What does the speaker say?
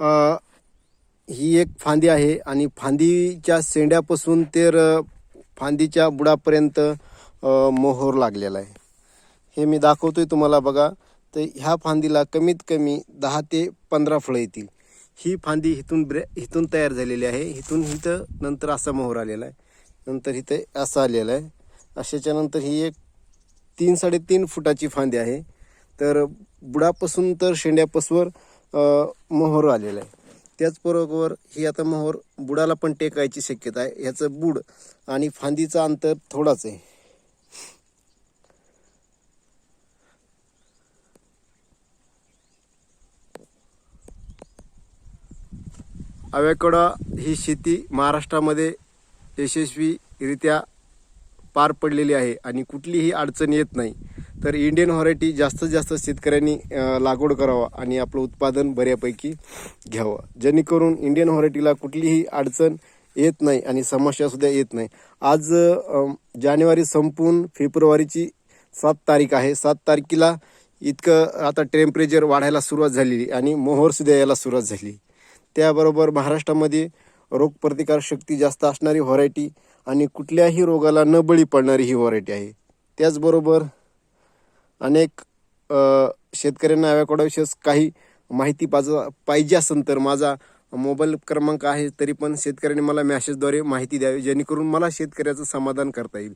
ही एक फांदी आहे आणि फांदीच्या शेंड्यापासून तर फांदीच्या बुडापर्यंत मोहोर लागलेला आहे. हे मी दाखवतोय तुम्हाला बघा. तर ह्या फांदीला कमीत कमी दहा ते पंधरा फळं येतील. ही फांदी इथून ब्रे इथून तयार झालेली आहे. इथून इथं नंतर असा मोहर आलेला आहे. नंतर इथं असं आलेलं आहे. अशाच्या नंतर ही एक तीन साडेतीन फुटाची फांदी आहे. तर बुडापासून तर शेंड्यापासवर मोहर आलेला आहे. त्याचबरोबर ही आता मोहर बुडाला पण टेकायची शक्यता आहे. ह्याचं बुड आणि फांदीचं अंतर थोडाच आहे. अव्याकडा ही शेती महाराष्ट्रामध्ये यशस्वीरित्या पार पडलेली आहे आणि कुठलीही अडचण येत नाही. तर इंडियन व्हरायटी जास्तीत जास्त शेतकऱ्यांनी लागवड करावा आणि आपलं उत्पादन बऱ्यापैकी घ्यावं. जेणेकरून इंडियन व्हरायटीला कुठलीही अडचण येत नाही आणि समस्यासुद्धा येत नाही. आज जानेवारी संपून फेब्रुवारीची सात तारीख आहे. सात तारखेला इतकं आता टेम्परेचर वाढायला सुरुवात झालेली आणि मोहरसुद्धा यायला सुरुवात झाली. त्याबरोबर महाराष्ट्रामध्ये रोगप्रतिकार शक्ती जास्त असणारी व्हरायटी आणि कुठल्याही रोगाला न बळी पडणारी ही व्हरायटी आहे. त्याचबरोबर अनेक शेतकऱ्यांना शेतकऱ्यांना विशेष काही माहिती पाज- पाहिजे असेल तर माझा मोबाईल क्रमांक आहे तरी पण शेतकऱ्यांनी मला मॅसेजद्वारे माहिती द्यावी जेणेकरून मला शेतकऱ्याचं समाधान करता येईल.